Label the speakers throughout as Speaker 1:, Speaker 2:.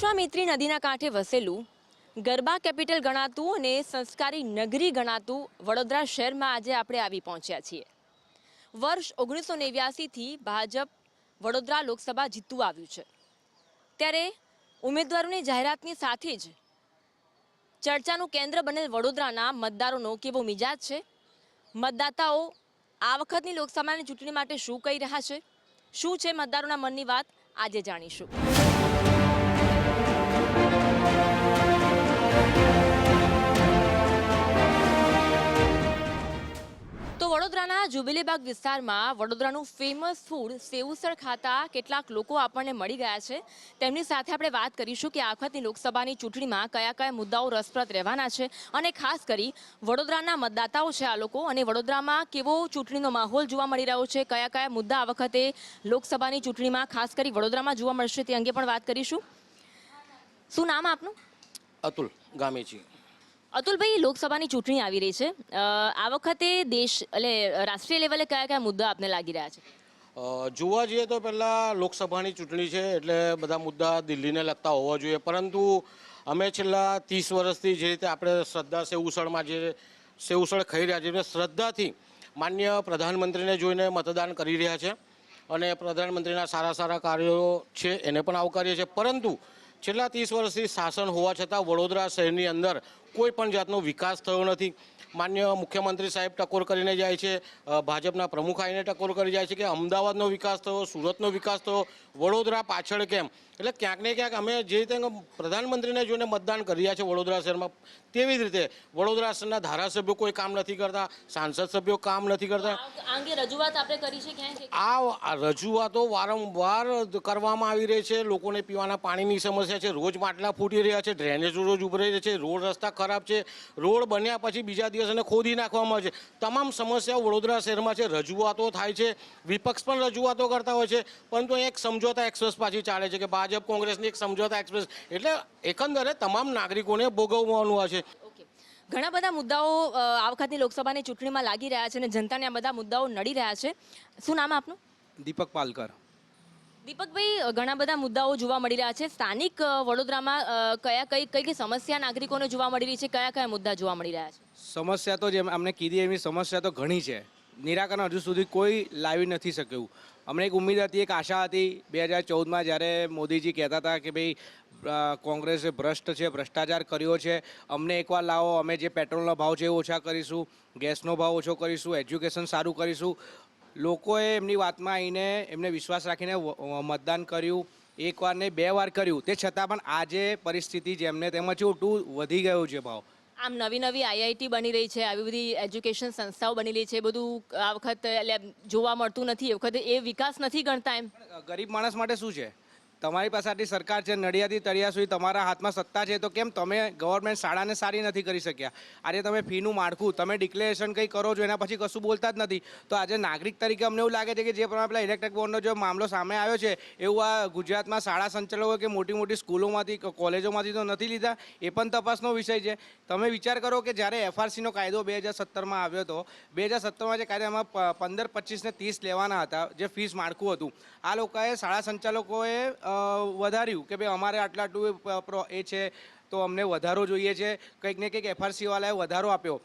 Speaker 1: વિશ્વામિત્રી નદીના કાંઠે વસેલું ગરબા કેપિટલ ગણાતું અને સંસ્કારી નગરી ગણાતું વડોદરા શહેરમાં આજે આપણે આવી પહોંચ્યા છીએ. વર્ષ ઓગણીસો નેવ્યાસીથી ભાજપ વડોદરા લોકસભા જીતતું આવ્યું છે. ત્યારે ઉમેદવારોની જાહેરાતની સાથે જ ચર્ચાનું કેન્દ્ર બનેલ વડોદરાના મતદારોનો કેવો મિજાજ છે? મતદાતાઓ આ વખતની લોકસભાની ચૂંટણી માટે શું કહી રહ્યા છે? શું છે મતદારોના મનની વાત? આજે જાણીશું. જુબિલીબાગ વિસ્તારમાં વડોદરાનું ફેમસ ફૂડ સેવુસળ ખાતા કેટલાક લોકો આપણને મળી ગયા છે. તેમની સાથે આપણે વાત કરીશું કે આ વખતની લોકસભાની ચૂંટણીમાં કયા કયા મુદ્દાઓ રસપ્રદ રહેવાના છે અને ખાસ કરી વડોદરાના મતદાતાઓ છે આ લોકો અને વડોદરામાં કેવો ચૂંટણીનો માહોલ જોવા મળી રહ્યો છે, કયા કયા મુદ્દા આ વખતે લોકસભાની ચૂંટણીમાં ખાસ કરી વડોદરામાં જોવા મળશે તે અંગે પણ વાત કરીશું. શું નામ આપનું?
Speaker 2: અતુલ ગામેચી
Speaker 1: અતુલભાઈ, લોકસભાની ચૂંટણી આવી રહી છે. આ વખતે દેશ, એટલે રાષ્ટ્રીય લેવલે કયા કયા મુદ્દા આપને લાગી રહ્યા છે?
Speaker 2: જોવા જઈએ તો પહેલાં લોકસભાની ચૂંટણી છે, એટલે બધા મુદ્દા દિલ્હીને લગતા હોવા જોઈએ. પરંતુ અમે છેલ્લા ત્રીસ વર્ષથી જે રીતે આપણે શ્રદ્ધા સેવુસળમાં જે સેવુસળ ખાઈ રહ્યા છીએ શ્રદ્ધાથી માન્ય પ્રધાનમંત્રીને જોઈને મતદાન કરી રહ્યા છે. અને પ્રધાનમંત્રીના સારા સારા કાર્યો છે, એને પણ આવકારીએ છીએ. પરંતુ છેલ્લા ત્રીસ વર્ષથી શાસન હોવા છતાં વડોદરા શહેરની અંદર કોઈ પણ જાતનો વિકાસ થયો નથી. માન્ય મુખ્યમંત્રી સાહેબ ટકોર કરીને જાય છે ભાજપના પ્રમુખ આવીને ટકોર કરી જાય છે કે અમદાવાદનો વિકાસ થયો સુરતનો વિકાસ થયો વડોદરા પાછળ કેમ? એટલે ક્યાંક ને ક્યાંક અમે જે રીતે પ્રધાનમંત્રીને જોઈને મતદાન કરી રહ્યા છે વડોદરા શહેરમાં તેવી જ રીતે વડોદરા શહેરના ધારાસભ્યો કોઈ કામ નથી કરતા સાંસદ સભ્યો કામ નથી કરતા.
Speaker 1: આ અંગે રજૂઆત આપણે કરી છે ક્યાંય
Speaker 2: આ રજૂઆતો વારંવાર કરવામાં આવી રહી છે. લોકોને પીવાના પાણીની સમસ્યા છે રોજ માટલા ફૂટી રહ્યા છે ડ્રેનેજ રોજ ઉભરાઈ રહ્યા છે રોડ રસ્તા ખરાબ છે રોડ બન્યા પછી બીજા દિવસ એને ખોદી નાખવામાં આવે છે તમામ સમસ્યાઓ વડોદરા શહેરમાં છે રજૂઆતો થાય છે વિપક્ષ પણ રજૂઆતો કરતા હોય છે પરંતુ એક સમજોતા એક્સપ્રેસ પાછી ચાલે છે કે ભાજપ કોંગ્રેસની એક સમજોતા એક્સપ્રેસ એટલે એકંદરે તમામ નાગરિકોને ભોગવવાનું હોય છે.
Speaker 1: ઘણા બધા મુદ્દાઓ આ વખતની લોકસભાની ચૂંટણીમાં લાગી રહ્યા છે અને જનતાને આ બધા મુદ્દાઓ નડી રહ્યા છે. શું નામ આપનું?
Speaker 3: દીપક પાલકર.
Speaker 1: દીપકભાઈ ઘણા બધા મુદ્દાઓ જોવા મળી રહ્યા છે. સ્થાનિક વડોદરામાં કયા કઈ કઈ કઈ સમસ્યા નાગરિકોને જોવા મળી રહી છે? કયા કયા મુદ્દા જોવા મળી રહ્યા છે?
Speaker 3: સમસ્યા તો જેમ અમને કીધી એવી સમસ્યા તો ઘણી છે. નિરાકરણ હજુ સુધી કોઈ લાવી નથી શક્યું. અમને એક ઉમેદ હતી, એક આશા હતી. બે હજાર ચૌદમાં જ્યારે મોદીજી કહેતા હતા કે ભાઈ કોંગ્રેસે ભ્રષ્ટ છે, ભ્રષ્ટાચાર કર્યો છે, અમને એકવાર લાવો, અમે જે પેટ્રોલનો ભાવ છે એ ઓછા કરીશું, ગેસનો ભાવ ઓછો કરીશું, એજ્યુકેશન સારું કરીશું. લોકોએ એમની વાતમાં આવીને એમને વિશ્વાસ રાખીને મતદાન કર્યું. એકવાર ને બે વાર કર્યું. તે છતાં પણ આજે પરિસ્થિતિ જેમને તેમાં ઉલટું વધી ગયો છે ભાવ.
Speaker 1: આમ નવી નવી આઈઆઈટી બની રહી છે આવી બધી એજ્યુકેશન સંસ્થાઓ બની રહી છે બધું આ વખત જોવા મળતું નથી. એ વખતે એ વિકાસ નથી ગણતા એમ?
Speaker 3: ગરીબ માણસ માટે શું છે? તમારી પાસે આટલી સરકાર છે, નડિયાદથી તળિયા સુધી તમારા હાથમાં સત્તા છે, તો કેમ તમે ગવર્મેન્ટ શાળાને સારી નથી કરી શક્યા? આજે તમે ફીનું માળખું, તમે ડિક્લેરેશન કંઈ કરો છો, એના પછી કશું બોલતા જ નથી. તો આજે નાગરિક તરીકે અમને એવું લાગે છે કે જે પ્રમાણે પેલા ઇલેક્ટ્રિક બોર્ડનો જે મામલો સામે આવ્યો છે, એવું આ ગુજરાતમાં શાળા સંચાલકો કે મોટી મોટી સ્કૂલોમાંથી કોલેજોમાંથી તો નથી લીધા, એ પણ તપાસનો વિષય છે. તમે વિચાર કરો કે જ્યારે એફઆરસીનો કાયદો બે હજાર સત્તરમાં આવ્યો હતો, બે હજાર સત્તરમાં જે કાયદામાં પંદર, પચીસ ને ત્રીસ લેવાના હતા, જે ફીસ માળખું હતું, આ લોકોએ શાળા સંચાલકોએ વધાર્યું કે ભાઈ અમારે આટલા આટલું એ છે, તો અમને વધારો જોઈએ છે. કંઈક ને કંઈક એફઆરસીવાળાએ વધારો આપ્યો.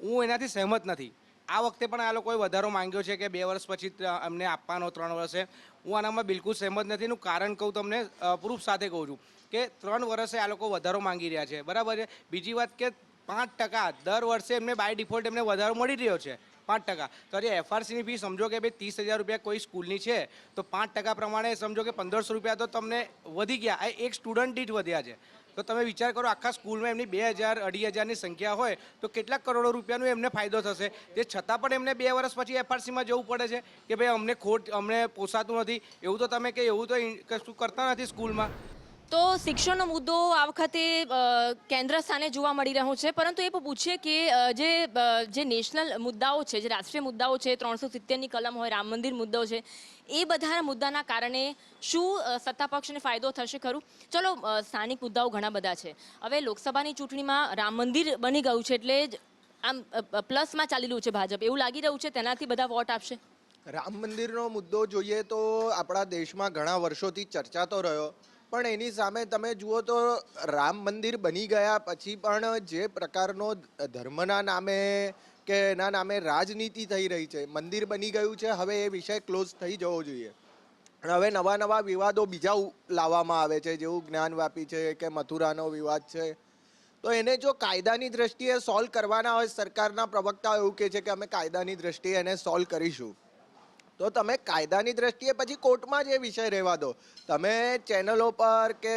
Speaker 3: હું એનાથી સહેમત નથી. આ વખતે પણ આ લોકોએ વધારો માંગ્યો છે કે બે વર્ષ પછી અમને આપવાનો ત્રણ વર્ષે. હું આનામાં બિલકુલ સહેમત નથી. એનું કારણ કહું તમને પ્રૂફ સાથે કહું છું કે ત્રણ વર્ષે આ લોકો વધારો માંગી રહ્યા છે. બરાબર છે? બીજી વાત કે પાંચ ટકા. દર વર્ષે એમને બાય ડિફોલ્ટ એમને વધારો મળી રહ્યો છે. પાંચ ટકા. તો આજે એફઆરસીની ફી સમજો કે ભાઈ ત્રીસ હજાર રૂપિયા કોઈ સ્કૂલની છે, તો પાંચ ટકા પ્રમાણે સમજો કે પંદરસો રૂપિયા તો તમને વધી ગયા. આ એક સ્ટુડન્ટ દીઠ વધ્યા છે. તો તમે વિચાર કરો, આખા સ્કૂલમાં એમની બે હજાર, અઢી હજારની સંખ્યા હોય, તો કેટલાક કરોડો રૂપિયાનો એમને ફાયદો થશે? તે છતાં પણ એમને બે વર્ષ પછી એફઆરસીમાં જવું પડે છે કે ભાઈ અમને ખોટ, અમને પોસાતું નથી. એવું તો તમે કે એવું તો શું કરતા નથી સ્કૂલમાં?
Speaker 1: તો શિક્ષણનો મુદ્દો આ વખતે કેન્દ્ર સ્થાને જોવા મળી રહ્યો છે. પરંતુ એ પૂછીએ કે જે જે નેશનલ મુદ્દાઓ છે, જે રાષ્ટ્રીય મુદ્દાઓ છે, ત્રણસો સિત્તેરની કલમ હોય, રામ મંદિર મુદ્દો છે, એ બધા મુદ્દાના કારણે શું સત્તા પક્ષને ફાયદો થશે ખરું? ચલો સ્થાનિક મુદ્દાઓ ઘણા બધા છે. હવે લોકસભાની ચૂંટણીમાં રામ મંદિર બની ગયું છે એટલે જ આમ પ્લસમાં ચાલી રહ્યું છે ભાજપ. એવું લાગી રહ્યું છે? તેનાથી બધા વોટ આપશે?
Speaker 4: રામ મંદિરનો મુદ્દો જોઈએ તો આપણા દેશમાં ઘણા વર્ષોથી ચર્ચાતો રહ્યો. પણ એની સામે તમે જુઓ તો રામ મંદિર બની ગયા. પછી પણ જે પ્રકારનો ધર્મના નામે કે એના નામે રાજનીતિ થઈ રહી છે, મંદિર બની ગયું છે, હવે એ વિષય ક્લોઝ થઈ જવો જોઈએ. હવે નવા નવા વિવાદો બીજા લાવવામાં આવે છે, જેવું જ્ઞાનવાપી છે કે મથુરાનો વિવાદ છે. તો એને જો કાયદાની દ્રષ્ટિએ સોલ્વ કરવાના હોય, સરકારના પ્રવક્તાઓ એવું કહે છે કે અમે કાયદાની દ્રષ્ટિએ એને સોલ્વ કરીશું. તો તમે કાયદાની દ્રષ્ટિએ પછી કોર્ટમાં જ એ વિષય રહેવા દો. તમે ચેનલો પર કે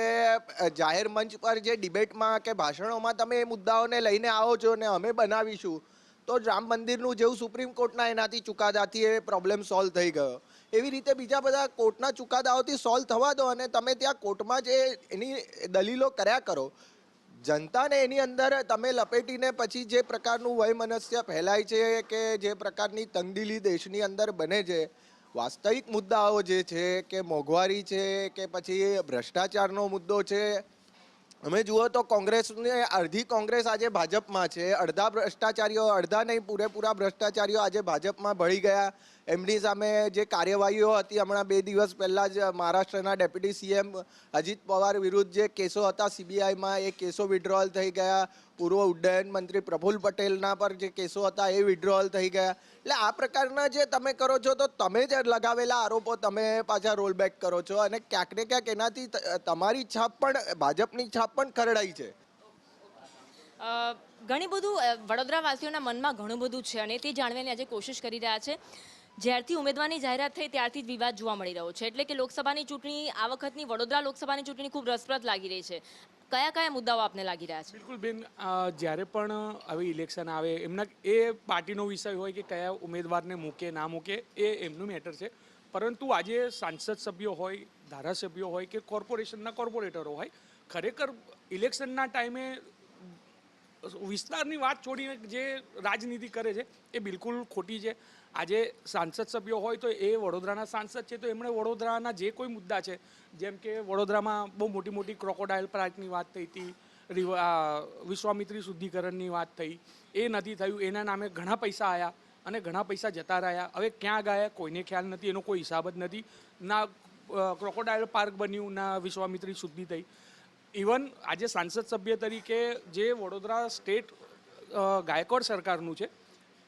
Speaker 4: જાહેર મંચ પર જે ડિબેટમાં કે ભાષણોમાં તમે એ મુદ્દાઓને લઈને આવો છો ને અમે બનાવીશું, તો રામ મંદિરનું જેવું સુપ્રીમ કોર્ટના એનાથી ચુકાદાથી એ પ્રોબ્લેમ સોલ્વ થઈ ગયો. એવી રીતે બીજા બધા કોર્ટના ચુકાદાઓથી સોલ્વ થવા દો અને તમે ત્યાં કોર્ટમાં જે એની દલીલો કર્યા કરો. જનતાને એની અંદર તમે લપેટીને પછી જે પ્રકારનું વયમનસ્ય ફેલાય છે કે જે પ્રકારની તંગદીલી દેશની અંદર બને છે, વાસ્તવિક મુદ્દાઓ જે છે કે મોંઘવારી છે કે પછી ભ્રષ્ટાચારનો મુદ્દો છે અમે જુઓ તો કોંગ્રેસને અડધી કોંગ્રેસ આજે ભાજપમાં છે. અડધા ભ્રષ્ટાચારીઓ, અડધા નહીં, પૂરેપૂરા ભ્રષ્ટાચારીઓ આજે ભાજપમાં ભળી ગયા. એમની સામે જે કાર્યવાહીઓ હતી હમણાં બે દિવસ પહેલાં જ મહારાષ્ટ્રના ડેપ્યુટી સીએમ અજીત પવાર વિરુદ્ધ જે કેસો હતા સીબીઆઈમાં, એ કેસો વિડ્રોઅલ થઈ ગયા. પૂર્વ ઉડ્ડયન મંત્રી પ્રફુલ પટેલના પર જે કેસો હતા, એ વિડ્રોઅલ થઈ ગયા. એટલે આ પ્રકારના જે તમે કરો છો, તો તમે જ લગાવેલા આરોપો તમે પાછા રોલ બેક કરો છો અને ક્યાંક ને ક્યાંક એનાથી તમારી છાપ પણ, ભાજપની છાપ પણ ખરડાઈ છે.
Speaker 1: ઘણી બધું વડોદરાવાસીઓના મનમાં ઘણું બધું છે અને તે જાણવાની આજે કોશિશ કરી રહ્યા છે. જ્યારથી ઉમેદવારની જાહેરાત થઈ, ત્યારથી જ વિવાદ જોવા મળી રહ્યો છે. એટલે કે લોકસભાની ચૂંટણી, આ વખતની વડોદરા લોકસભાની ચૂંટણી ખૂબ રસપ્રદ લાગી રહી છે. કયા કયા મુદ્દાઓ આપને લાગી રહ્યા છે?
Speaker 5: બિલકુલ બેન જ્યારે પણ આવી ઇલેક્શન આવે, એમના, એ પાર્ટીનો વિષય હોય કે કયા ઉમેદવારને મૂકે, ના મૂકે, એ એમનું મેટર છે. પરંતુ આજે સાંસદ સભ્યો હોય, ધારાસભ્યો હોય કે કોર્પોરેશનના કોર્પોરેટરો હોય, ખરેખર ઇલેક્શનના ટાઈમે વિસ્તારની વાત છોડીને જે રાજનીતિ કરે છે, એ બિલકુલ ખોટી છે. આજે સાંસદ સભ્યો હોય તો એ વડોદરાના સાંસદ છે, તો એમણે વડોદરાના જે કોઈ મુદ્દા છે, જેમ કે વડોદરામાં બહુ મોટી મોટી ક્રોકોડાઇલ પાર્કની વાત થઈ હતી વિશ્વામિત્રી શુદ્ધિકરણની વાત થઈ, એ નથી થયું, એના નામે ઘણા પૈસા આવ્યા અને ઘણા પૈસા જતા રહ્યા. હવે ક્યાં ગયા, કોઈને ખ્યાલ નથી, એનો કોઈ હિસાબ જ નથી. ના ક્રોકોડાઇલ પાર્ક બન્યું, ના વિશ્વામિત્રી શુદ્ધિ થઈ. ઇવન આજે સાંસદ સભ્ય તરીકે જે વડોદરા સ્ટેટ ગાયકવાડ સરકારનું છે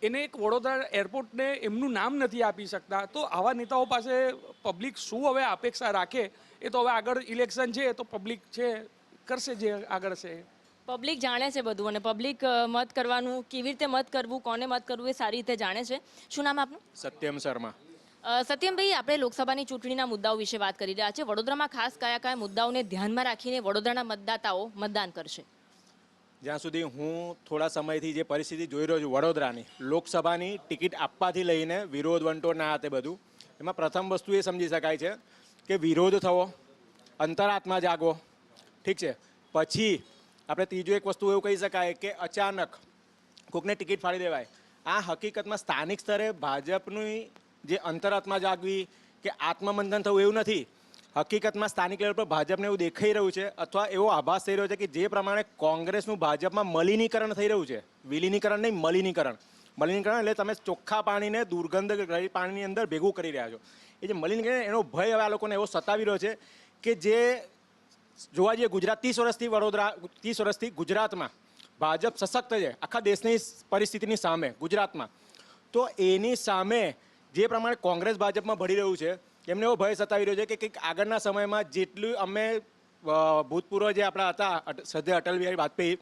Speaker 5: એને એક વડોદરા એરપોર્ટને એમનું નામ નથી આપી શકતા. તો આવા નેતાઓ પાસે પબ્લિક શું હવે અપેક્ષા રાખે? એ તો હવે આગળ ઇલેક્શન છે તો પબ્લિક છે કરશે જે આગળ છે.
Speaker 1: પબ્લિક જાણે છે બધું અને પબ્લિક મત કરવાનું કેવી રીતે મત કરવું કોને મત કરવું એ સારી રીતે જાણે છે. શું નામ આપનું?
Speaker 6: સત્યમ શર્મા.
Speaker 1: સત્યમભાઈ આપણે લોકસભાની ચૂંટણીના મુદ્દાઓ વિશે વાત કરી રહ્યા છે. વડોદરામાં ખાસ કયા કયા મુદ્દાઓને ધ્યાનમાં રાખીને વડોદરાના મતદાતાઓ મતદાન કરશે?
Speaker 6: જ્યાં સુધી હું થોડા સમયથી જે પરિસ્થિતિ જોઈ રહ્યો છું વડોદરાની, લોકસભાની ટિકિટ આપવાથી લઈને વિરોધ વંટો ના તે બધું, એમાં પ્રથમ વસ્તુ એ સમજી શકાય છે કે વિરોધ થવો, અંતરાત્મા જાગવો, ઠીક છે? પછી આપણે ત્રીજું એક વસ્તુ એવું કહી શકાય કે અચાનક કોકને ટિકિટ ફાડી દેવાય. આ હકીકતમાં સ્થાનિક સ્તરે ભાજપની જે અંતરાત્મા જાગવી કે આત્મમંથન થવું એવું નથી હકીકતમાં સ્થાનિક લેવલ પર ભાજપને એવું દેખાઈ રહ્યું છે અથવા એવો આભાસ થઈ રહ્યો છે કે જે પ્રમાણે કોંગ્રેસનું ભાજપમાં મલિનીકરણ થઈ રહ્યું છે. વિલીનીકરણ નહીં, મલિનીકરણ. મલિનીકરણ એટલે તમે ચોખ્ખા પાણીને દુર્ગંધ પાણીની અંદર ભેગું કરી રહ્યા છો. એ જે મલિનીકરણ એનો ભય હવે આ લોકોને એવો સતાવી રહ્યો છે કે જે જોવા જઈએ ગુજરાત ત્રીસ વર્ષથી વડોદરા, ત્રીસ વર્ષથી ગુજરાતમાં ભાજપ સશક્ત છે, આખા દેશની પરિસ્થિતિની સામે ગુજરાતમાં. તો એની સામે જે પ્રમાણે કોંગ્રેસ ભાજપમાં ભળી રહ્યું છે એમને એવો ભય સતાવી રહ્યો છે કે કંઈક આગળના સમયમાં જેટલું અમે ભૂતપૂર્વ જે આપણા હતા સદ્ય અટલ બિહારી વાજપેયી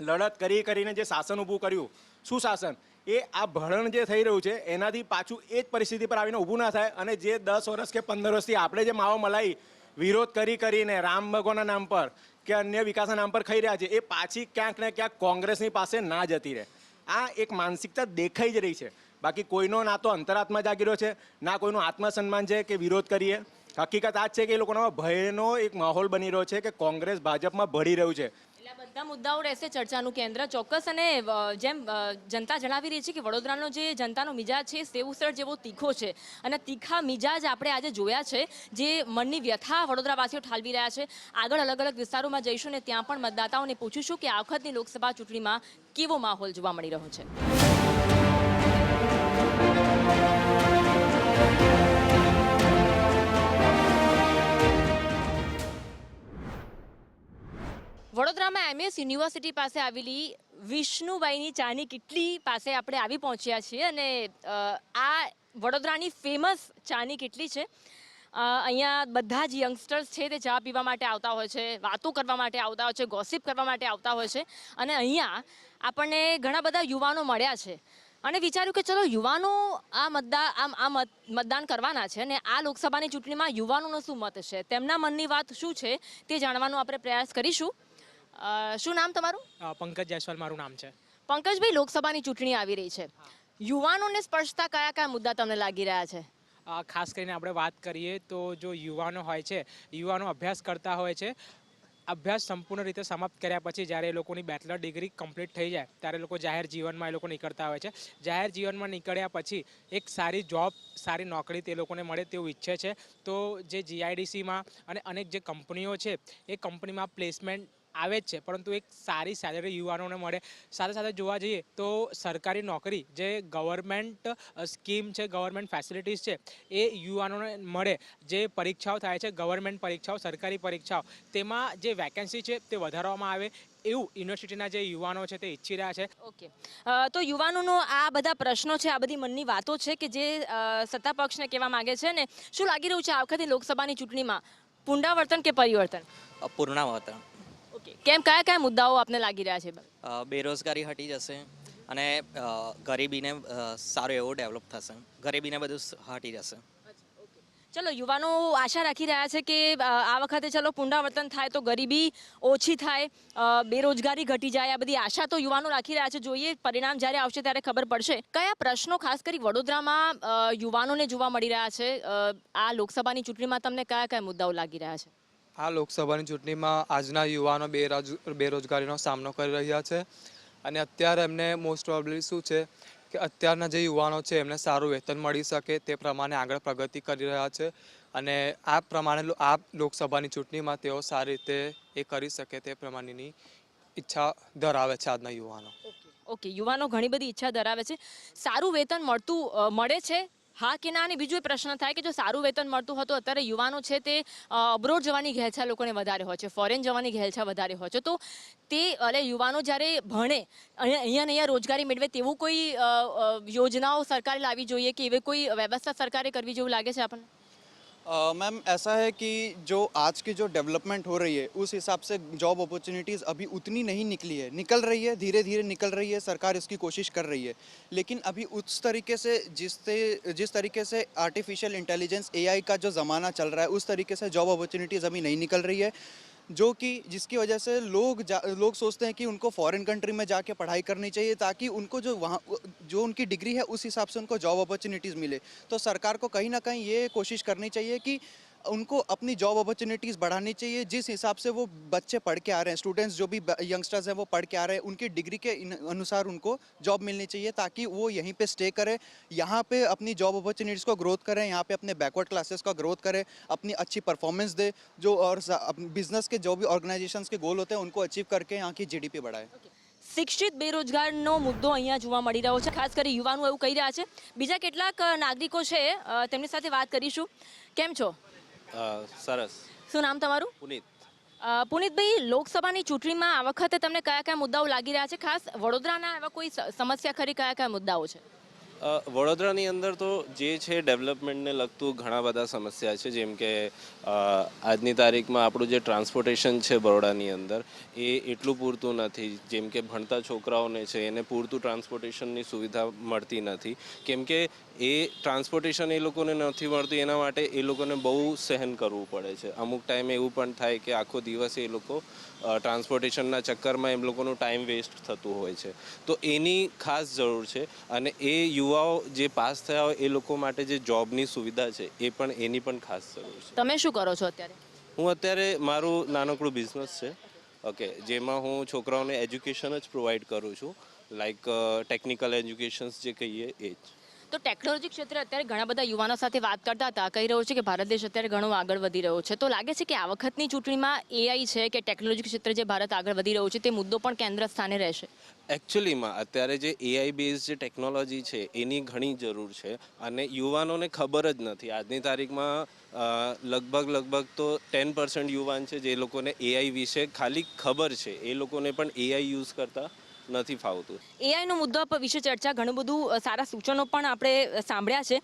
Speaker 6: લડત કરી કરીને જે શાસન ઊભું કર્યું, શું શાસન? એ આ ભરણ જે થઈ રહ્યું છે, એનાથી પાછું એ જ પરિસ્થિતિ પર આવીને ઊભું ના થાય અને જે દસ વર્ષ કે પંદર વર્ષથી આપણે જે માવો મલાઈ વિરોધ કરી કરીને રામ ભગવાનના નામ પર કે અન્ય વિકાસના નામ પર ખાઈ રહ્યા છે, એ પાછી ક્યાંક ને ક્યાંક કોંગ્રેસની પાસે ના જતી રહે. આ એક માનસિકતા દેખાઈ જ રહી છે. બાકી કોઈનો ના તો અંતરાત્મા જાગી રહ્યો છે, ના કોઈનું આત્મસન્માન છે કે વિરોધ કરીએ. હકીકત આ છે કે એ લોકોના ભયનો એક માહોલ બની રહ્યો છે કે કોંગ્રેસ ભાજપમાં ભળી રહ્યું છે.
Speaker 1: બધા મુદ્દાઓ રહેશે ચર્ચાનું કેન્દ્ર ચોક્કસ અને જેમ જનતા જણાવી રહી છે કે વડોદરાનો જે જનતાનો મિજાજ છે, સેવુસર જેવો તીખો છે. અને તીખા મિજાજ આપણે આજે જોયા છે, જે મનની વ્યથા વડોદરાવાસીઓ ઠાલવી રહ્યા છે. આગળ અલગ અલગ વિસ્તારોમાં જઈશું ને ત્યાં પણ મતદાતાઓને પૂછીશું કે આ વખતની લોકસભા ચૂંટણીમાં કેવો માહોલ જોવા મળી રહ્યો છે. વડોદરામાં એમએસ યુનિવર્સિટી પાસે આવેલી વિષ્ણુબાઈની ચાની કેટલી પાસે આપણે આવી પહોંચ્યા છીએ અને આ વડોદરાની ફેમસ ચાની કેટલી છે. અહીંયા બધા જ યંગસ્ટર્સ છે તે ચા પીવા માટે આવતા હોય છે, વાતો કરવા માટે આવતા હોય છે ગોસિપ કરવા માટે આવતા હોય છે અને અહીંયા આપણને ઘણા બધા યુવાનો મળ્યા છે. અને વિચાર્યું કે ચલો યુવાનો આ મતદાન આમ, આ મત, મતદાન કરવાના છે અને આ લોકસભાની ચૂંટણીમાં યુવાનોનો શું મત છે? તેમના મનની વાત શું છે તે જાણવાનો આપણે પ્રયાસ કરીશું. શું નામ તમારું?
Speaker 7: પંકજ જયસ્વાલ મારું નામ છે.
Speaker 1: પંકજભાઈ લોકસભાની ચૂંટણી આવી રહી છે. યુવાનોને સ્પર્શતા કયા કયા મુદ્દા તમને લાગી રહ્યા છે?
Speaker 7: ખાસ કરીને આપણે વાત કરીએ તો જો યુવાનો હોય છે યુવાનો અભ્યાસ કરતા હોય છે અભ્યાસ સંપૂર્ણ રીતે સમાપ્ત કર્યા પછી જ્યારે એ લોકોની બેચલર ડિગ્રી કમ્પ્લીટ થઈ જાય ત્યારે લોકો જાહેર જીવનમાં એ લોકો નીકળતા હોય છે. જાહેર જીવનમાં નીકળ્યા પછી એક સારી જોબ સારી નોકરી તે લોકોને મળે તેવું ઈચ્છે છે. તો જે જીઆઈડીસીમાં અને અનેક જે કંપનીઓ છે એ કંપનીમાં પ્લેસમેન્ટ આવે જ છે પરંતુ એક સારી સેલરી યુવાનોને મળે. સાથે સાથે જોવા જઈએ તો સરકારી નોકરી જે ગવર્મેન્ટ સ્કીમ છે ગવર્મેન્ટ ફેસિલિટીઝ છે એ યુવાનોને મળે. જે પરીક્ષાઓ થાય છે ગવર્મેન્ટ પરીક્ષાઓ સરકારી પરીક્ષાઓ તેમાં જે વેકેન્સી છે તે વધારવામાં આવે એવું યુનિવર્સિટીના જે યુવાનો છે તે ઈચ્છી રહ્યા છે.
Speaker 1: ઓકે. તો યુવાનોનો આ બધા પ્રશ્નો છે આ બધી મનની વાતો છે કે જે સત્તા પક્ષને કહેવા માંગે છે ને શું લાગી રહ્યું છે આ વખતે લોકસભાની ચૂંટણીમાં? પુનરાવર્તન કે પરિવર્તન?
Speaker 8: પૂર્ણાવર્તન
Speaker 1: ઓકે કેમ કયા કયા મુદ્દાઓ આપને લાગી રહ્યા છે?
Speaker 8: બેરોજગારી હટી જશે અને ગરીબીને સારો એવો ડેવલપ થશે. ગરીબીને બધું હટી જશે.
Speaker 1: ચલો યુવાનો આશા રાખી રહ્યા છે કે આ વખતે ચલો પુનરાવર્તન થાય તો ગરીબી ઓછી થાય બેરોજગારી ઘટી જાય આ બધી આશા તો યુવાનો રાખી રહ્યા છે. જોઈએ પરિણામ જ્યારે આવશે ત્યારે ખબર પડશે. કયા પ્રશ્નો ખાસ કરી વડોદરામાં યુવાનોને જોવા મળી રહ્યા છે? આ લોકસભાની ચૂંટણીમાં તમને કયા કયા મુદ્દાઓ લાગી રહ્યા છે?
Speaker 9: આ લોકસભાની ચૂંટણીમાં આજના યુવાનો બેરોજ, બેરોજગારીનો સામનો કરી રહ્યા છે અને અત્યારે એમને મોસ્ટ પ્રોબ્લી શું છે કે અત્યારના જે યુવાનો છે એમને સારું વેતન મળી શકે તે પ્રમાણે આગળ પ્રગતિ કરી રહ્યા છે અને આ પ્રમાણે આ લોકસભાની ચૂંટણીમાં તેઓ સારી રીતે એ કરી શકે તે પ્રમાણેની ઈચ્છા ધરાવે છે આજના યુવાનો.
Speaker 1: ઓકે, યુવાનો ઘણી બધી ઈચ્છા ધરાવે છે. સારું વેતન મળતું મળે છે? હા કે ના? અને બીજો એ પ્રશ્ન થાય કે જો સારું વેતન મળતું હતું, અત્યારે યુવાનો છે તે અબ્રોડ જવાની ઘેલછા લોકોને વધારે હોય છે ફોરેન જવાની ઘેલછા વધારે હોય છે. તો તે એટલે યુવાનો જ્યારે ભણે, અહીંયા ને અહીંયા રોજગારી મેળવે તેવું કોઈ યોજનાઓ સરકારે લાવવી જોઈએ કે એવી કોઈ વ્યવસ્થા સરકારે કરવી જેવું લાગે છે આપણને?
Speaker 10: मैम, ऐसा है कि जो आज की जो डेवलपमेंट हो रही है, उस हिसाब से जॉब अपॉर्चुनिटीज़ अभी उतनी नहीं निकली है। निकल रही है धीरे धीरे निकल रही है, सरकार इसकी कोशिश कर रही है। लेकिन अभी उस तरीके से जिस जिस तरीके से आर्टिफिशियल इंटेलिजेंस एआई का जो ज़माना चल रहा है, उस तरीके से जॉब अपॉर्चुनिटीज़ अभी नहीं निकल रही है। जो कि जिसकी वजह से लोग लोग सोचते हैं कि उनको फॉरेन कंट्री में जाके पढ़ाई करनी चाहिए ताकि उनको जो वहाँ, जो उनकी डिग्री है, उस हिसाब से उनको जॉब अपॉर्चुनिटीज़ मिले। तो सरकार को कहीं ना कहीं ये कोशिश करनी चाहिए कि उनको अपनी जॉब अपॉर्चुनिटीज़ बढ़ानी चाहिए जिस हिसाब से वो बच्चे पढ़ के आ रहे हैं स्टूडेंट्स जो भी यंगस्टर्स हैं वो पढ़ के आ रहे हैं उनकी डिग्री के इन- अनुसार उनको जॉब मिलनी चाहिए ताकि वो यहीं पे स्टे करें यहाँ पे अपनी जॉब अपॉर्चुनिटीज़ को ग्रोथ करें यहाँ पे अपने बैकवर्ड क्लासेस का ग्रोथ करें अपनी अच्छी परफॉर्मेंस दे जो और बिजनेस के जो भी ऑर्गेनाइजेशंस के गोल होते हैं उनको अचीव करके यहाँ की जीडीपी बढ़ाए
Speaker 1: શિક્ષિત બેરોજગારનો મુદ્દો અહીંયા જોવા મળી રહ્યો છે ખાસ કરી યુવાનો એવું કહી રહ્યા છે બીજા કેટલાક અ, નાગરિકો છે અ, તેમની સાથે વાત કરીશું કેમ છો
Speaker 11: સરસ.
Speaker 1: શું નામ તમારું?
Speaker 11: પુનિત.
Speaker 1: પુનિતભાઈ લોકસભાની ચૂંટણીમાં આ વખતે તમને કયા કયા મુદ્દાઓ લાગી રહ્યા છે? ખાસ વડોદરાના એવા કોઈ સમસ્યા ખરી કયા કયા મુદ્દાઓ છે?
Speaker 11: વડોદરાની અંદર તો જે છે ડેવલપમેન્ટને લગતું ઘણા બધા સમસ્યા છે, જેમ કે આજની તારીખમાં આપણું જે ટ્રાન્સપોર્ટેશન છે બરોડાની અંદર, એ એટલું પૂરતું નથી. જેમ કે ભણતા છોકરાઓને છે, એને પૂરતું ટ્રાન્સપોર્ટેશનની સુવિધા મળતી નથી. કેમ કે એ ટ્રાન્સપોર્ટેશન એ લોકોને નથી મળતું, એના માટે એ લોકોને બહુ સહન કરવું પડે છે. અમુક ટાઈમે એવું પણ થાય કે આખો દિવસ એ લોકો ટ્રાન્સપોર્ટેશનના ચક્કરમાં એમ લોકોનું ટાઈમ વેસ્ટ થતું હોય છે. તો એની ખાસ જરૂર છે અને એ યુવાઓ જે પાસ થયા હોય એ લોકો માટે જે જોબની સુવિધા છે એ પણ એની પણ ખાસ જરૂર છે.
Speaker 1: તમે શું કરો છો અત્યારે?
Speaker 11: હું અત્યારે મારું નાનકડું બિઝનેસ છે. ઓકે જેમાં હું છોકરાઓને એજ્યુકેશન જ પ્રોવાઈડ કરું છું. લાઈક ટેકનિકલ એજ્યુકેશન્સ જે કહીએ એ જ.
Speaker 1: તો ટેકનોલોજી ક્ષેત્રે અત્યારે ઘણા બધા યુવાનો સાથે વાત કરતા હતા, કહી રહ્યો છે કે ભારત દેશ અત્યારે ઘણો આગળ વધી રહ્યો છે. તો લાગે છે કે આ વખતની ચૂંટણીમાં એઆઈ છે કે ટેકનોલોજી ક્ષેત્રે જે ભારત આગળ વધી રહ્યું છે તે મુદ્દો પણ કેન્દ્ર સ્થાને રહેશે?
Speaker 11: એકચ્યુઅલીમાં અત્યારે જે એઆઈ બેઝ જે ટેકનોલોજી છે એની ઘણી જરૂર છે અને યુવાનોને ખબર જ નથી. આજની તારીખમાં લગભગ લગભગ તો ટેન પર્સન્ટ યુવાન છે જે લોકોને એઆઈ વિશે ખાલી ખબર છે. એ લોકોને પણ એઆઈ યુઝ કરતા નથી ફાવતું.
Speaker 1: એઆઈનો મુદ્દો પર વિશે ચર્ચા ઘણું બધું સારા સૂચનો પણ આપણે સાંભળ્યા છે.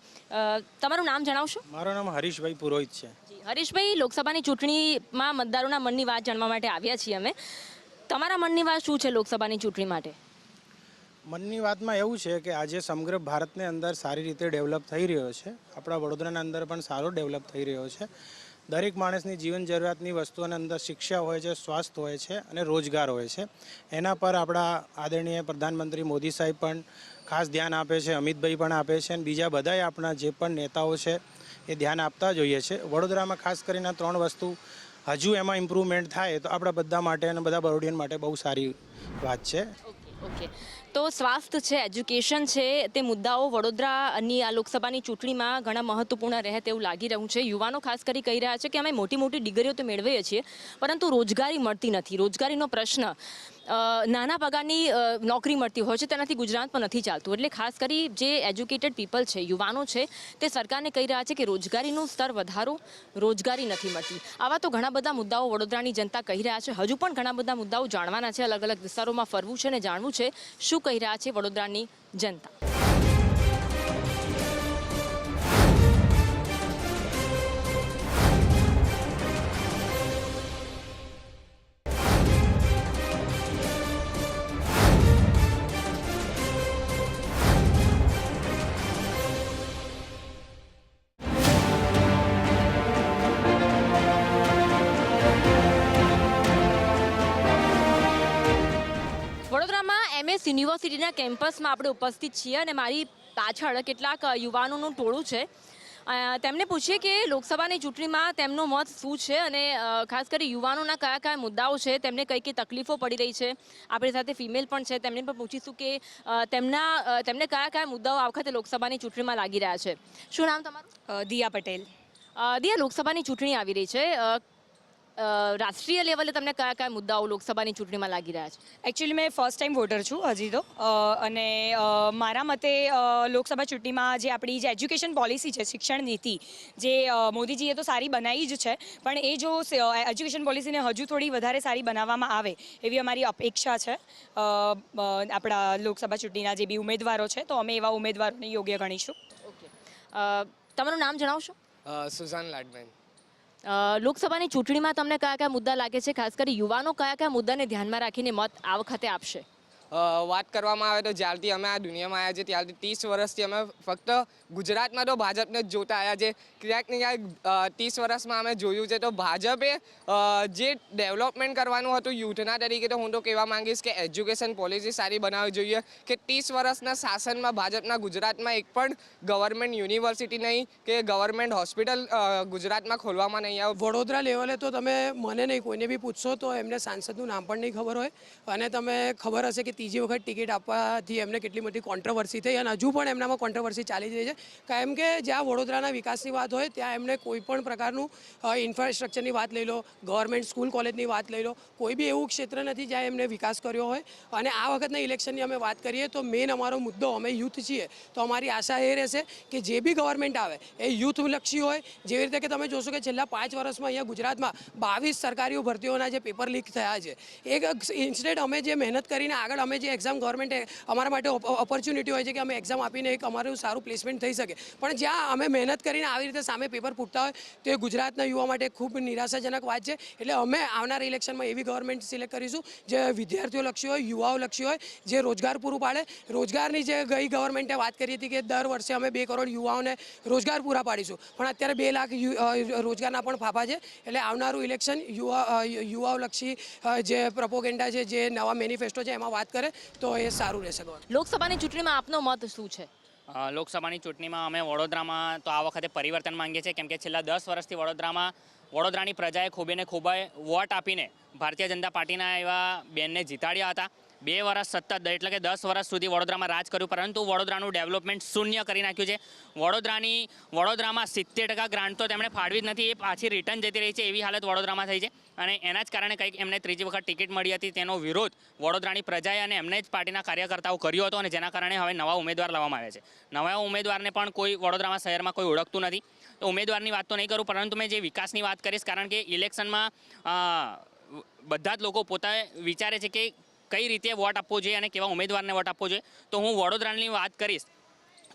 Speaker 1: તમારું નામ જણાવશો?
Speaker 12: મારું નામ હરીશભાઈ પુરોહિત છે.
Speaker 1: હરીશભાઈ લોકસભાની ચૂંટણીમાં મતદારોના મનની વાત જાણવા માટે આવ્યા છીએ અમે. તમારા મનની વાત શું છે લોકસભાની ચૂંટણી માટે?
Speaker 12: મનની વાતમાં એવું છે કે આજે સમગ્ર ભારતની અંદર સારી રીતે ડેવલપ થઈ રહ્યો છે. આપણા વડોદરાના અંદર પણ સારો ડેવલપ થઈ રહ્યો છે. દરેક માણસની જીવન જરૂરિયાતની વસ્તુઓની અંદર શિક્ષા હોય છે સ્વાસ્થ્ય હોય છે અને રોજગાર હોય છે. એના પર આપણા આદરણીય પ્રધાનમંત્રી મોદી સાહેબ પણ ખાસ ધ્યાન આપે છે, અમિતભાઈ પણ આપે છે અને બીજા બધાય આપણા જે પણ નેતાઓ છે એ ધ્યાન આપતા જોઈએ છે. વડોદરામાં ખાસ કરીને ત્રણ વસ્તુ હજુ એમાં ઇમ્પ્રુવમેન્ટ થાય તો આપણા બધા માટે અને બધા બરોડિયન માટે બહુ સારી વાત છે.
Speaker 1: ઓકે તો સ્વાસ્થ્ય છે, એજ્યુકેશન છે, તે મુદ્દાઓ વડોદરાની આ લોકસભાની ચૂંટણીમાં ઘણા મહત્વપૂર્ણ રહે તેવું લાગી રહ્યું છે. યુવાનો ખાસ કરી કહી રહ્યા છે કે અમે મોટી મોટી ડિગ્રીઓ તો મેળવીએ છીએ, પરંતુ રોજગારી મળતી નથી. રોજગારીનો પ્રશ્ન નાના પગારની નોકરી મળતી હોય છે, તેનાથી ગુજરાતમાં નથી ચાલતું. એટલે ખાસ કરી જે એજ્યુકેટેડ પીપલ છે, યુવાનો છે, તે સરકારને કહી રહ્યા છે કે રોજગારીનું સ્તર વધારો, રોજગારી નથી મળતી. આવા તો ઘણા બધા મુદ્દાઓ વડોદરાની જનતા કહી રહ્યા છે. હજુ પણ ઘણા બધા મુદ્દાઓ જાણવાના છે. અલગ અલગ વિસ્તારોમાં ફરવું છે અને જાણવું છે. શું કહી રહ્યા છે વડોદરાની જનતા? યુનિવર્સિટીના કેમ્પસમાં આપણે ઉપસ્થિત છીએ અને મારી પાછળ કેટલાક યુવાનોનું ટોળું છે. તેમને પૂછીએ કે લોકસભાની ચૂંટણીમાં તેમનો મત શું છે અને ખાસ કરી યુવાનોના કયા કયા મુદ્દાઓ છે તેમને કઈ કઈ તકલીફો પડી રહી છે. આપણી સાથે ફિમેલ પણ છે. તેમને પણ પૂછીશું કે તેમના તેમને કયા કયા મુદ્દાઓ આ વખતે લોકસભાની ચૂંટણીમાં લાગી રહ્યા છે. શું નામ તમારું?
Speaker 13: દિયા પટેલ.
Speaker 1: દિયા લોકસભાની ચૂંટણી આવી રહી છે. રાષ્ટ્રીય લેવલે તમને કયા કયા મુદ્દાઓ લોકસભાની ચૂંટણીમાં લાગી રહ્યા છે?
Speaker 13: એકચ્યુઅલી મેં ફર્સ્ટ ટાઈમ વોટર છું હજી તો. અને મારા મતે લોકસભા ચૂંટણીમાં જે આપણી જે એજ્યુકેશન પોલિસી છે શિક્ષણ નીતિ જે મોદીજીએ તો સારી બનાવી જ છે પણ એ જો એજ્યુકેશન પોલિસીને હજુ થોડી વધારે સારી બનાવવામાં આવે એવી અમારી અપેક્ષા છે. આપણા લોકસભા ચૂંટણીના જે બી ઉમેદવારો છે તો અમે એવા ઉમેદવારોને યોગ્ય ગણીશું.
Speaker 1: ઓકે તમારું નામ જણાવશો?
Speaker 14: સુઝાન લાડમેન.
Speaker 1: લોકસભાની ચૂંટણીમાં તમને કયા કયા મુદ્દા લાગે છે? ખાસ કરી યુવાનો કયા કયા મુદ્દાને ધ્યાનમાં રાખીને મત આ વખતે આપશે?
Speaker 14: વાત કરવામાં આવે તો જ્યારથી અમે આ દુનિયામાં આવ્યા છે ત્યારથી ત્રીસ વર્ષથી અમે ફક્ત ગુજરાતમાં તો ભાજપને જ જોતા આવ્યા છે ક્યાંક ને ક્યાંક ત્રીસ વર્ષમાં અમે જોયું છે તો ભાજપે જે ડેવલપમેન્ટ કરવાનું હતું યુથના તરીકે તો હું તો કહેવા માંગીશ કે એજ્યુકેશન પોલિસી સારી બનાવવી જોઈએ, કે ત્રીસ વર્ષના શાસનમાં ભાજપના ગુજરાતમાં એક પણ ગવર્મેન્ટ યુનિવર્સિટી નહીં, કે ગવર્મેન્ટ હોસ્પિટલ ગુજરાતમાં ખોલવામાં નહીં આવે.
Speaker 15: વડોદરા લેવલે તો તમે મને નહીં, કોઈને બી પૂછશો તો એમને સાંસદનું નામ પણ નહીં ખબર હોય અને તમે ખબર હશે કે ત્રીજી વખત ટિકિટ આપવાથી એમને કેટલી મોટી કોન્ટ્રોવર્સી થઈ અને હજુ પણ એમનામાં કોન્ટ્રોવર્સી ચાલી રહી છે. કેમ કે જ્યાં વડોદરાના વિકાસની વાત હોય, ત્યાં એમને કોઈ પણ પ્રકારનું ઇન્ફ્રાસ્ટ્રક્ચરની વાત લઈ લો ગવર્મેન્ટ સ્કૂલ કોલેજની વાત લઈ લો, કોઈ બી એવું ક્ષેત્ર નથી જ્યાં એમને વિકાસ કર્યો હોય. અને આ વખતના ઇલેક્શનની અમે વાત કરીએ તો મેઇન અમારો મુદ્દો, અમે યુથ છીએ. તો અમારી આશા એ રહેશે કે જે બી ગવર્મેન્ટ આવે, એ યુથલક્ષી હોય. જેવી રીતે કે તમે જોશો કે છેલ્લા પાંચ વર્ષમાં અહીંયા ગુજરાતમાં બાવીસ સરકારી ભરતીઓના જે પેપર લીક થયા છે. એક ઇન્સ્ટેડ અમે જે મહેનત કરીને આગળ અમે જે એક્ઝામ ગવર્મેન્ટે અમારા માટે ઓપોર્ચ્યુનિટી હોય છે કે અમે એક્ઝામ આપીને એક અમારું સારું પ્લેસમેન્ટ થઈ શકે. પણ જ્યાં અમે મહેનત કરીને આવી રીતે સામે પેપર ફૂટતા હોય તો ગુજરાતના યુવા માટે ખૂબ નિરાશાજનક વાત છે. એટલે અમે આવનાર ઇલેક્શનમાં એવી ગવર્મેન્ટ સિલેક્ટ કરીશું જે વિદ્યાર્થીઓ લક્ષી હોય યુવાઓ લક્ષી હોય જે રોજગાર પૂરું પાડે. રોજગારની જે ગઈ ગવર્મેન્ટે વાત કરી હતી કે દર વર્ષે અમે બે કરોડ યુવાઓને રોજગાર પૂરા પાડીશું. પણ અત્યારે બે લાખ રોજગારના પણ ફાફા છે. એટલે આવનારું ઇલેક્શન યુવા અ, યુવાઓ લક્ષી જે પ્રપોગેન્ડા છે જે નવા મેનિફેસ્ટો છે એમાં વાત કરે તો એ સારું રહેશે
Speaker 1: લોકસભાની ચૂંટણીમાં આપનો મત શું છે?
Speaker 16: લોકસભાની ચૂંટણીમાં અમે વડોદરામાં તો આ વખતે પરિવર્તન માંગીએ છીએ કેમ કે છેલ્લા દસ વર્ષથી વડોદરામાં વડોદરાની પ્રજાએ ખૂબે ને ખૂબ વોટ આપીને ભારતીય જનતા પાર્ટીના એવા બેનને જીતાડ્યા હતા. બે વર્ષ સતત એટલે કે દસ વર્ષ સુધી વડોદરામાં રાજ કર્યું, પરંતુ વડોદરાનું ડેવલપમેન્ટ શૂન્ય કરી નાખ્યું છે. વડોદરાની, વડોદરામાં સિત્તેર ટકા ગ્રાન્ટ તો તેમણે ફાળવી જ નથી, એ પાછી રિટર્ન જતી રહી છે એવી હાલત વડોદરામાં થઈ છે. અને એના જ કારણે કંઈક એમને ત્રીજી વખત ટિકિટ મળી હતી, તેનો વિરોધ વડોદરાની પ્રજાએ અને એમને જ પાર્ટીના કાર્યકર્તાઓ કર્યો હતો અને જેના કારણે હવે નવા ઉમેદવાર લાવવામાં આવ્યા છે. નવા ઉમેદવારને પણ કોઈ વડોદરામાં શહેરમાં કોઈ ઓળખતું નથી. તો ઉમેદવારની વાત તો નહીં કરું, પરંતુ મેં જે વિકાસની વાત કરીશ, કારણ કે ઇલેક્શનમાં બધા જ લોકો પોતા વિચારે છે કે કઈ રીતે વોટ આપવો જોઈએ અને કેવા ઉમેદવારને વોટ આપવો જોઈએ. તો હું વડોદરાની વાત કરીશ.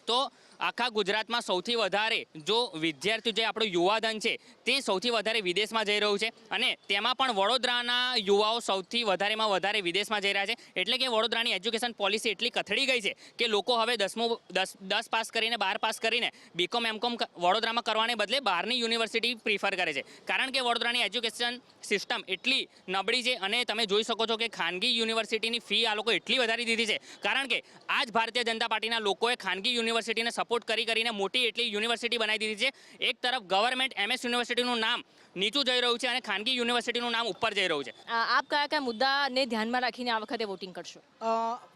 Speaker 16: તો આખા ગુજરાતમાં સૌથી વધારે જો વિદ્યાર્થીઓ જે આપણું યુવાધન છે, તે સૌથી વધારે વિદેશમાં જઈ રહ્યું છે અને તેમાં પણ વડોદરાના યુવાઓ સૌથી વધારેમાં વધારે વિદેશમાં જઈ રહ્યા છે. એટલે કે વડોદરાની એજ્યુકેશન પોલિસી એટલી કથળી ગઈ છે કે લોકો હવે દસમું, દસ દસ પાસ કરીને, બાર પાસ કરીને બીકોમ એમકોમ વડોદરામાં કરવાને બદલે બહારની યુનિવર્સિટી પ્રિફર કરે છે. કારણ કે વડોદરાની એજ્યુકેશન સિસ્ટમ એટલી નબળી છે અને તમે જોઈ શકો છો કે ખાનગી યુનિવર્સિટીની ફી આ લોકો એટલી વધારી દીધી છે. કારણ કે આ જ ભારતીય જનતા પાર્ટીના લોકોએ ખાનગી યુનિવર્સિટીને સપોર્ટ કરી કરીને મોટી એટલી યુનિવર્સિટી બનાવી દીધી છે. એક તરફ ગવર્મેન્ટ એમએસ યુનિવર્સિટીનું નામ નીચું જઈ રહ્યું છે અને ખાનગી યુનિવર્સિટીનું નામ ઉપર જઈ રહ્યું છે.
Speaker 1: આપ કયા કયા મુદ્દાને ધ્યાનમાં રાખીને આ વખતે વોટિંગ કરશો?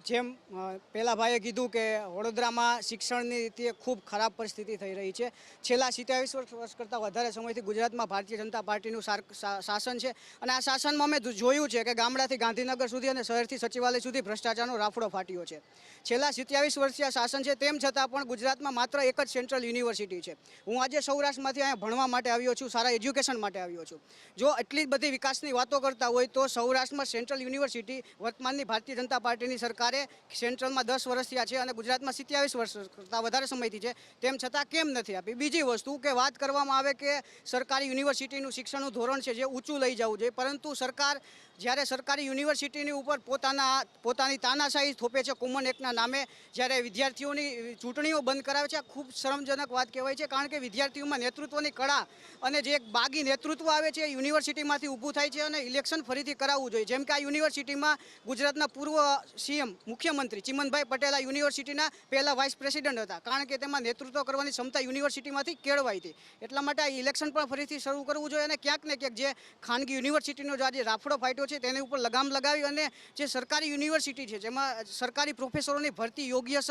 Speaker 17: જેમ પહેલા પેલા ભાઈએ કીધું કે વડોદરામાં શિક્ષણની રીતે ખૂબ ખરાબ પરિસ્થિતિ થઈ રહી છે. છેલ્લા સિત્યાવીસ વર્ષ વર્ષ કરતાં વધારે સમયથી ગુજરાતમાં ભારતીય જનતા પાર્ટીનું શાસન છે. અને આ શાસનમાં અમે જોયું છે કે ગામડાથી ગાંધીનગર સુધી અને શહેરથી સચિવાલય સુધી ભ્રષ્ટાચારનો રાફડો ફાટ્યો છે. છેલ્લા સિત્યાવીસ વર્ષીય શાસન છે તેમ છતાં પણ ગુજરાતમાં માત્ર એક જ સેન્ટ્રલ યુનિવર્સિટી છે. હું આજે સૌરાષ્ટ્રમાંથી અહીંયા ભણવા માટે આવ્યો છું સારા એજ્યુકેશન માટે આવ્યો છું. જો એટલી બધી વિકાસની વાતો કરતા હોય તો સૌરાષ્ટ્રમાં સેન્ટ્રલ યુનિવર્સિટી, વર્તમાનની ભારતીય જનતા પાર્ટીની સરકારે સેન્ટ્રલમાં દસ વર્ષ થયા છે અને ગુજરાતમાં સિત્યાવીસ વર્ષ કરતાં વધારે સમયથી છે. તેમ છતાં કેમ નથી આપી? બીજી વસ્તુ કે વાત કરવામાં આવે કે સરકારી યુનિવર્સિટીનું શિક્ષણનું ધોરણ છે જે ઊંચું લઈ જવું જોઈએ, પરંતુ સરકાર જ્યારે સરકારી યુનિવર્સિટીની ઉપર પોતાના, પોતાની તાનાશાહી થોપે છે, કોમન એક્ટના નામે જ્યારે વિદ્યાર્થીઓની ચૂંટણીઓ બંધ કરાવે છે, આ ખૂબ શરમજનક વાત કહેવાય છે, કારણ કે વિદ્યાર્થીઓમાં નેતૃત્વની કળા અને જે એક બાગી નેતૃત્વ આવે છે, યુનિવર્સિટીમાંથી ઊભું થાય છે અને ઇલેક્શન ફરીથી કરાવવું જોઈએ. જેમ કે આ યુનિવર્સિટીમાં ગુજરાતના પૂર્વ સીએમ, મુખ્યમંત્રી ચિમનભાઈ પટેલ આ યુનિવર્સિટીના પહેલાં વાઇસ પ્રેસિડેન્ટ હતા. કારણ કે તેમાં નેતૃત્વ કરવાની ક્ષમતા યુનિવર્સિટીમાંથી કેળવાઈ હતી. એટલા માટે આ ઇલેક્શન પણ ફરીથી શરૂ કરવું જોઈએ અને ક્યાંક ને ક્યાંક જે ખાનગી યુનિવર્સિટીનો જે આજે રાફડો ફાટ્યો છે, તેની ઉપર લગામ લગાવી અને જે સરકારી યુનિવર્સિટી છે, જેમાં સરકારી પ્રોફેસરોની ભરતી યોગ્ય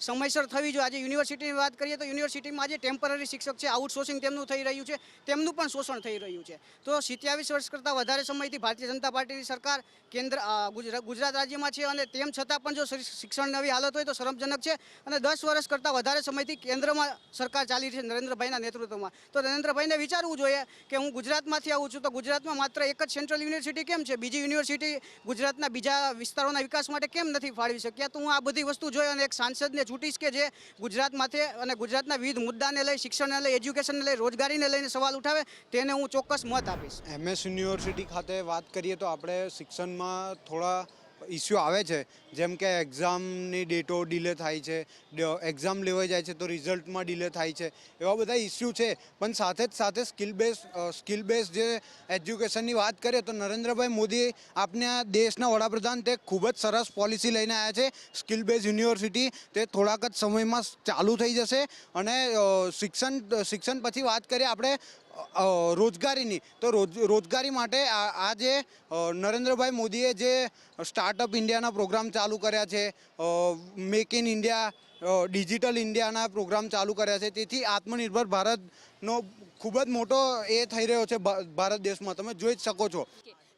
Speaker 17: સમયસર થવી જોઈએ. આજે યુનિવર્સિટીની વાત કરીએ તો યુનિવર્સિટીમાં આજે ટેમ્પરરી શિક્ષક છે આઉટસોર્સિંગ તેમનું થઈ રહ્યું છે. તેમનું પણ શોષણ થઈ રહ્યું છે. તો સિત્યાવીસ વર્ષ કરતાં વધારે સમયથી ભારતીય જનતા પાર્ટીની સરકાર કેન્દ્ર ગુજરાત રાજ્યમાં છે અને તેમ છતાં પણ જો શિક્ષણ આવી હાલત હોય તો શરમજનક છે અને દસ વર્ષ કરતાં વધારે સમયથી કેન્દ્રમાં સરકાર ચાલી છે નરેન્દ્રભાઈના નેતૃત્વમાં. તો નરેન્દ્રભાઈને વિચારવું જોઈએ કે હું ગુજરાતમાંથી આવું છું તો ગુજરાતમાં માત્ર એક જ સેન્ટ્રલ યુનિવર્સિટી કેમ છે? બીજી યુનિવર્સિટી ગુજરાતના બીજા વિસ્તારોના વિકાસ માટે કેમ નથી ફાળવી શક્યા? તો હું આ બધી વસ્તુ જોઈ અને એક સાંસદને છૂટીશ કે જે ગુજરાત માથે અને ગુજરાતના વિવિધ મુદ્દાને લઈ, શિક્ષણને લઈ, એજ્યુકેશનને લઈ, રોજગારીને લઈને સવાલ ઉઠાવે, તેને હું ચોક્કસ મત આપીશ.
Speaker 18: એમએસ યુનિવર્સિટી ખાતે વાત કરીએ તો આપણે શિક્ષણમાં થોડા ઇસ્યુ આવે છે, જેમ કે એક્ઝામની ડેટો ડિલે થાય છે એક્ઝામ લેવાઈ જાય છે તો રિઝલ્ટમાં ડીલે થાય છે, એવા બધા ઇસ્યુ છે. પણ સાથે જ સાથે સ્કિલ બેઝ સ્કિલ બેઝ જે એજ્યુકેશનની વાત કરીએ તો નરેન્દ્રભાઈ મોદી આપને આ દેશના વડાપ્રધાન તે ખૂબ જ સરસ પોલિસી લઈને આવ્યા છે. સ્કિલ બેઝ યુનિવર્સિટી તે થોડાક જ સમયમાં ચાલુ થઈ જશે અને શિક્ષણ શિક્ષણ પછી વાત કરીએ આપણે રોજગારીની. તો રોજ, રોજગારી માટે આ જે નરેન્દ્રભાઈ મોદીએ જે સ્ટાર્ટઅપ ઇન્ડિયાના પ્રોગ્રામ ચાલુ કર્યા છે મેક ઇન ઇન્ડિયા ડિજિટલ ઇન્ડિયાના પ્રોગ્રામ ચાલુ કર્યા છે, તેથી આત્મનિર્ભર ભારતનો ખૂબ જ મોટો એ થઈ રહ્યો છે ભારત દેશમાં. તમે જોઈ જ શકો છો.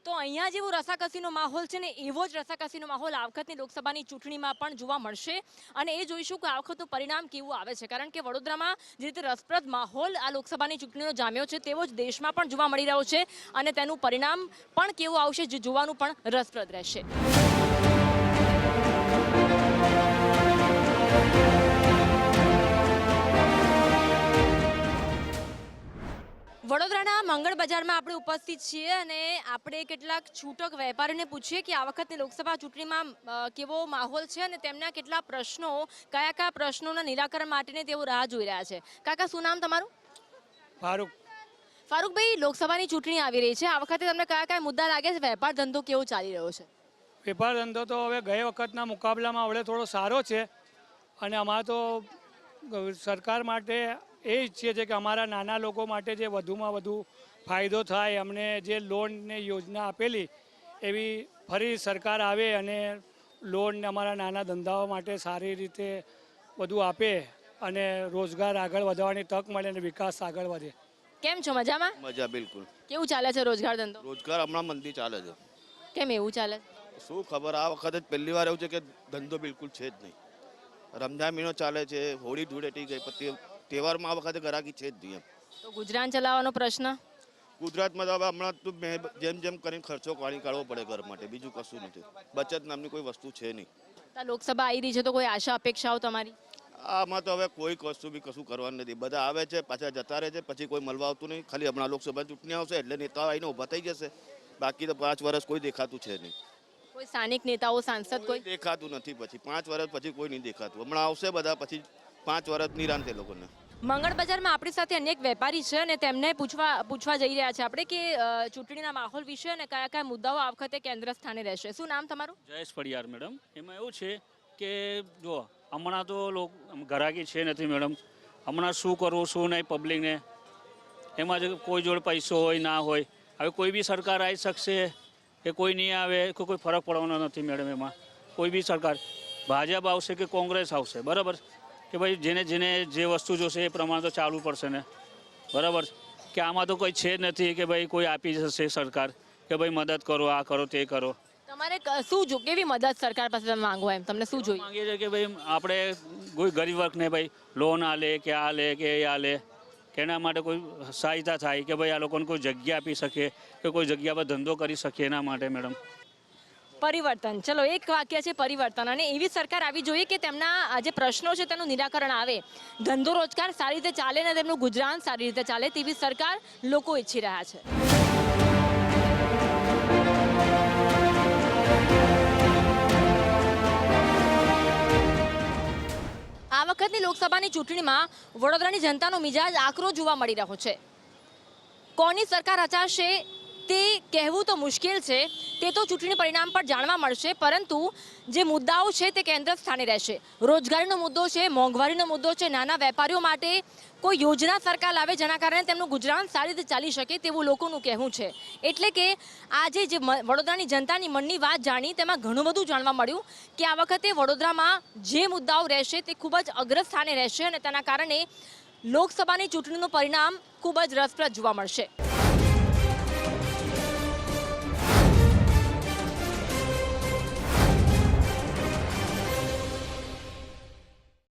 Speaker 1: તો અહીંયા જેવો રસાકસીનો માહોલ છે ને, એવો જ રસાકસીનો માહોલ આ વખતની લોકસભાની ચૂંટણીમાં પણ જોવા મળશે. અને એ જોઈશું કે આ વખતનું પરિણામ કેવું આવે છે. કારણ કે વડોદરામાં જે રીતે રસપ્રદ માહોલ આ લોકસભાની ચૂંટણીનો જામ્યો છે, તેવો જ દેશમાં પણ જોવા મળી રહ્યો છે. અને તેનું પરિણામ પણ કેવું આવશે, જે જોવાનું પણ રસપ્રદ રહેશે. મંગળ બજારમાં આપણે ઉપસ્થિત છીએ અને આપણે કેટલાક છૂટક વેપારીને પૂછીએ કે આ વખતની લોકસભા ચૂંટણીમાં કેવો માહોલ છે અને તેમના કેટલા પ્રશ્નો કયા કયા પ્રશ્નોના નિરાકરણ માટેને તેઓ રાહ જોઈ રહ્યા છે. કાકા શું નામ તમારું?
Speaker 5: ફારૂક.
Speaker 1: ફારૂકભાઈ લોકસભાની ચૂંટણી આવી રહી છે. આ વખતે તમને કયા કયા મુદ્દા લાગે છે? વેપાર ધંધો કેવો ચાલી રહ્યો છે?
Speaker 5: વેપાર ધંધો તો હવે ગયે વખતના મુકાબલામાં હવે થોડો સારો છે. અને અમારે તો સરકાર માટે એ ઈચ્છીએ છીએ કે અમારા નાના લોકો માટે જે વધુમાં વધુ ફાયદો થાય અમને જે લોનની યોજના આપેલી એવી ફરી સરકાર આવે અને
Speaker 19: લોન અમારા નાના ધંધાઓ માટે સારી રીતે બધું આપે અને રોજગાર આગળ વધવાની તક મળે અને વિકાસ આગળ વધે.
Speaker 1: કેમ છો? મજામાં?
Speaker 20: મજા બિલકુલ.
Speaker 1: કેવું ચાલે છે રોજગાર ધંધો?
Speaker 20: રોજગાર હમણાં મંદી ચાલે છે.
Speaker 1: કેમ એવું ચાલે
Speaker 20: શું ખબર? આ વખતે જ પહેલી વાર એવું છે કે ધંધો બિલકુલ છે જ નહીં. રમઝાન મહિનો ચાલે છે હોળી ધૂળેટી ગઈ તે- તહેવારમાં આ વખતે ગરાકી છે જ નહીં
Speaker 1: તો ગુજરાન ચલાવવાનો પ્રશ્ન?
Speaker 20: ગુજરાતમાં તો હવે હમણાં તો મેં જેમ જેમ કરીને ખર્ચો પાણી કાઢવો પડે ઘર માટે બીજું કશું નથી. બચત નામની કોઈ વસ્તુ છે નહીં.
Speaker 1: લોકસભા આવી રહી છે તો કોઈ આશા અપેક્ષાઓ તમારી?
Speaker 20: આમાં તો હવે કોઈ કશું બી કશું કરવાનું નથી. બધા આવે છે પાછા જતા રહે છે પછી કોઈ મળવા આવતું નહીં. ખાલી હમણાં લોકસભા ચૂંટણી આવશે એટલે નેતાઓ આવીને ઊભા થઈ જશે. બાકી તો પાંચ વર્ષ કોઈ દેખાતું છે નહીં.
Speaker 1: કોઈ સ્થાનિક નેતાઓ સાંસદ કોઈ?
Speaker 20: દેખાતું નથી પછી. પાંચ વર્ષ પછી કોઈ નહીં દેખાતું. હમણાં આવશે બધા પછી પાંચ વર્ષ રાંધે લોકોને.
Speaker 1: મંગળ બજારમાં આપણી સાથે અનેક વેપારી છે અને તેમને પૂછવા પૂછવા જઈ રહ્યા છે આપણે કે ચૂંટણીના માહોલ વિશે અને કયા કયા મુદ્દાઓ આ વખતે કેન્દ્ર સ્થાને રહેશે. શું નામ તમારું?
Speaker 21: જયેશ પડિયાર મેડમ. એમાં એવું છે કે જો હમણાં તો લોક ઘરાકી છે નથી, મેડમ. હમણાં શું કરવું, શું નહીં પબ્લિકને? એમાં જ કોઈ જોડે પૈસો હોય, ના હોય. હવે કોઈ બી સરકાર આવી શકશે કે કોઈ નહીં આવે કોઈ ફરક પડવાનો નથી, મેડમ, એમાં. કોઈ બી સરકાર. ભાજપ આવશે કે કોંગ્રેસ આવશે, બરાબર? કે ભાઈ જેને જેને જે વસ્તુ જોશે એ પ્રમાણે તો ચાલવું પડશે ને? બરાબર કે આમાં તો કોઈ છે જ નથી કે ભાઈ કોઈ આપી જશે સરકાર કે ભાઈ મદદ કરો આ કરો તે કરો.
Speaker 1: તમારે શું જો કેવી મદદ સરકાર પાસે તમે માંગો એમ? તમને શું જોઈએ?
Speaker 21: માંગીએ છીએ કે ભાઈ આપણે કોઈ ગરીબ વર્ગને ભાઈ લોન આલે કે આ લે કે એ આલે કે એના માટે કોઈ સહાયતા થાય કે ભાઈ આ લોકોને કોઈ જગ્યા આપી શકે કે કોઈ જગ્યા પર ધંધો કરી શકે એના માટે મેડમ.
Speaker 1: પરિવર્તન. ચલો, એક વાક્ય છે પરિવર્તન અને એવી સરકાર આવી જોઈએ કે તેમના જે પ્રશ્નો છે તેનું નિરાકરણ આવે. ધંધો રોજગાર સારી રીતે ચાલે અને તેમનું ગુજરાન સારી રીતે ચાલે તેવી સરકાર લોકો ઈચ્છી રહ્યા છે. આ વખતની લોકસભાની ચૂંટણીમાં વડોદરાની જનતાનો મિજાજ આકરો જોવા મળી રહ્યો છે. કોની સરકાર રચાશે તે કહેવું તો મુશ્કેલ છે તે તો ચૂંટણી પરિણામ પર જાણવા મળશે, પરંતુ જે મુદ્દાઓ છે તે કેન્દ્ર સ્થાને રહેશે. રોજગારીનો મુદ્દો છે, મોંઘવારીનો મુદ્દો છે, નાના વેપારીઓ માટે કોઈ યોજના સરકાર લાવે જેના કારણે તેમનું ગુજરાન સારી રીતે ચાલી શકે તેવું લોકોનું કહેવું છે. એટલે કે આજે જે વડોદરાની જનતાની મનની વાત જાણી તેમાં ઘણું બધું જાણવા મળ્યું કે આ વખતે વડોદરામાં જે મુદ્દાઓ રહેશે તે ખૂબ જ અગ્રસ્થાને રહેશે અને તેના કારણે લોકસભાની ચૂંટણીનું પરિણામ ખૂબ જ રસપ્રદ જોવા મળશે.